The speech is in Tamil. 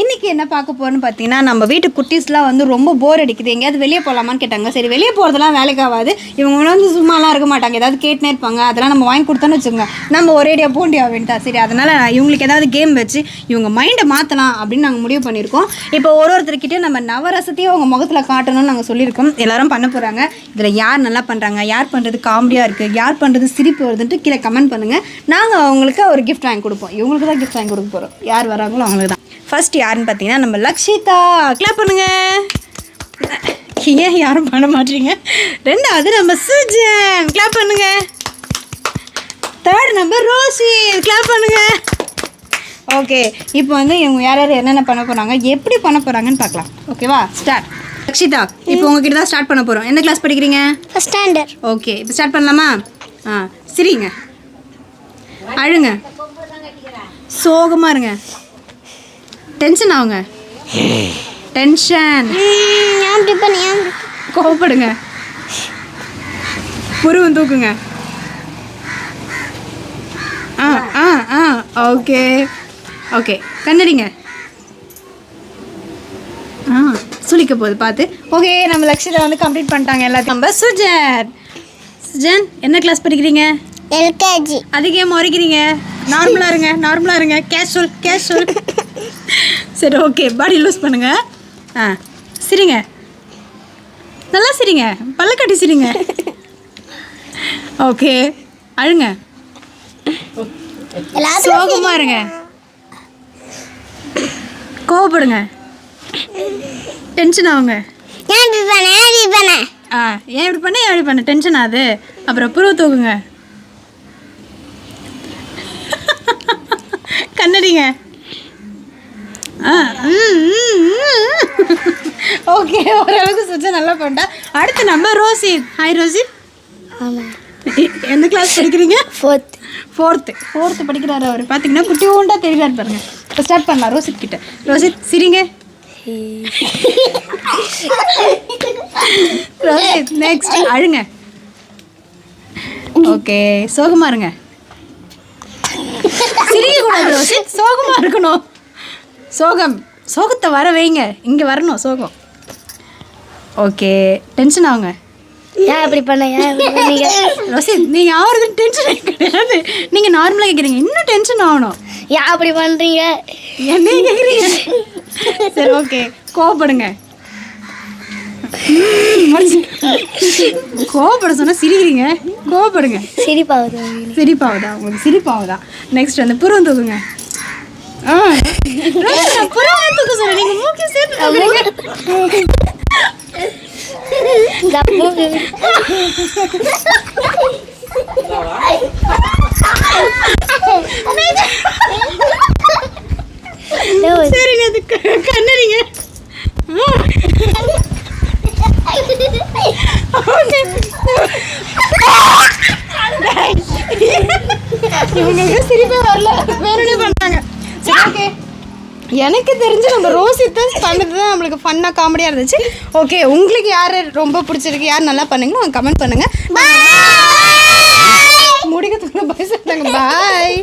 இன்றைக்கி என்ன பார்க்க போறோம்னு பார்த்தீங்கன்னா நம்ம வீட்டு குட்டீஸ்லாம் வந்து ரொம்ப போர் அடிக்குது. எங்கேயாவது வெளியே போகலாமான்னு கேட்டாங்க. சரி வெளியே போகிறதுலாம் வேலைக்கு ஆகாது. இவங்க வந்து சும்மாலாம் இருக்க மாட்டாங்க. ஏதாவது கேட்டுனே இருப்பாங்க. அதெல்லாம் நம்ம வாங்கி கொடுத்தோன்னு வச்சுக்கோங்க. நம்ம ஒரேடியாக போண்டி ஆகிட்டா சரி அதனால் இவங்களுக்கு ஏதாவது கேம் வச்சு இவங்க மைண்டை மாற்றலாம் அப்படின்னு நாங்கள் முடிவு பண்ணியிருக்கோம். இப்போ ஒரு ஒருத்தர்கிட்டயும் நம்ம நவரசத்தையும் அவங்க முகத்தில் காட்டணும்னு நாங்கள் சொல்லியிருக்கோம். எல்லாரும் பண்ண போகிறாங்க இதில் யார் நல்லா பண்ணுறாங்க யார் பண்ணுறது காமெடியாக இருக்குது யார் பண்ணுறது சிரிப்பு வருதுன்ட்டு கீழே கமெண்ட் பண்ணுங்கள் நாங்கள் அவங்களுக்கு ஒரு கிஃப்ட் வாங்கி கொடுப்போம். இவங்களுக்கு தான் கிஃப்ட் வாங்கி கொடுக்க போகிறோம் யார் வராங்களோ அவங்களுக்கு தான். ஃபஸ்ட் யாருன்னு பார்த்தீங்கன்னா நம்ம லக்ஷிதா. கிளாப் பண்ணுங்க. ஏன் யாரும் பண்ண மாட்டீங்க? ரெண்டாவது நம்ம சுஜன். கிளாப் பண்ணுங்க. தேர்ட் நம்பர் ரோசி கிளாப் பண்ணுங்க. ஓகே இப்போ வந்து இவங்க யார் யார் என்னென்ன பண்ண போகிறாங்க எப்படி பண்ண போகிறாங்கன்னு பார்க்கலாம். ஓகேவா ஸ்டார்ட் லக்ஷிதா இப்போ உங்ககிட்ட தான் ஸ்டார்ட் பண்ண போகிறோம் என்ன கிளாஸ் படிக்கிறீங்க? ஃபஸ்ட் ஸ்டாண்டர்ட் ஓகே இப்போ ஸ்டார்ட் பண்ணலாமா? ஆ சரிங்க. அழுங்க. சோகமாக இருங்க. டென்ஷன் ஆகுங்க. டென்ஷன் கோவப்படுங்க. புருவம் தூக்குங்க. ஆ ஆ ஆ ஓகே ஓகே கண்ணடிங்க. ஆ சுளிக்க போகுது பார்த்து. ஓகே நம்ம லட்சியத்தை வந்து கம்ப்ளீட் பண்ணிட்டாங்க எல்லாத்தையும். நம்ம சுஜன். சுஜன் என்ன கிளாஸ் படிக்கிறீங்க? எல்கேஜி. அதுக்கு முறைக்கிறீங்க. நார்மலாக இருங்க நார்மலாக இருங்க. கேஷுவல் கேஷுவல் சரி ஓகே பாடி லூஸ் பண்ணுங்க. ஆ சிரிங்க. நல்லா சிரிங்க. பல்ல கட்டி சிரிங்க. ஓகே அழுங்க. சோகமா இருங்க. கோவப்படுங்க. டென்ஷன் ஆகுங்க. ஏன் இப்படி பண்ண? ஏன் இப்படி பண்ண? ஆ ஏன் இப்படி பண்ண? ஏன் இப்படி பண்ண? டென்ஷன் ஆகுது. அப்புறம் புருவ தூக்குங்க. கண்ணடிங்க. ஓகே ஓரளவுக்கு சுச்சா நல்லா பண்ணிட்டா. அடுத்து நம்ம ரோசி. Hi Rosy. எந்த கிளாஸ் படிக்கிறீங்க? ஃபோர்த் ஃபோர்த்து ஃபோர்த்து படிக்கிறாரு அவர். பார்த்தீங்கன்னா குட்டி ஊண்டா தெரிகிறாரு பாருங்க. இப்போ ஸ்டார்ட் பண்ணலாம் ரோசித் கிட்ட. ரோசித் சிரிங்க. ரோசித் நெக்ஸ்ட் அழுங்க. ஓகே சோகமா இருங்க. சிரிக்க கூடாது ரோசித் சோகமா இருக்கணும். சோகம். சோகத்தை வர வைங்க. இங்க வரணும் சோகம். ஓகே டென்ஷன் ஆகுங்க ஏன் இப்படி பண்ண? ஏன் இப்படி பண்ணீங்க ரோசித் நீங்க ஆவறது டென்ஷன் கிடையாது. நீங்க நார்மலா கேக்குறீங்க. இன்னும் டென்ஷன் ஆகணும். ஏன் அப்படி பண்ணுறீங்க என்ன கேக்குறீங்க. சரி ஓகே கோவப்படுங்க. கோவப்பட சொன்னா சிரிக்கிறீங்க. கோவப்படுங்க. சிரிப்பாகுது. சிரிப்பாவதா உங்களுக்கு சிரிப்பாவதா நெக்ஸ்ட் வந்து புறம் தூக்குங்க. ஆ. புறம் தூக்க சொன்னேன் நீங்க மூக்கி சேர்த்து சரிங்க அது க- கண்ணடிங்க இவங்களுக்கு சிரிப்பே வரல வேறனே பண்ணாங்க சரி ஓகே எனக்கு தெரிஞ்சு நம்ம ரோசித்தை பண்ணது தான் நம்மளுக்கு ஃபன்னாக காமெடியாக இருந்துச்சு. ஓகே உங்களுக்கு யார் ரொம்ப பிடிச்சிருக்கு யார் நல்லா பண்ணுங்களோ அவங்க கமெண்ட் பண்ணுங்க. முடிக்கிறதுக்குள்ள பாய் சொல்லுங்க பாய்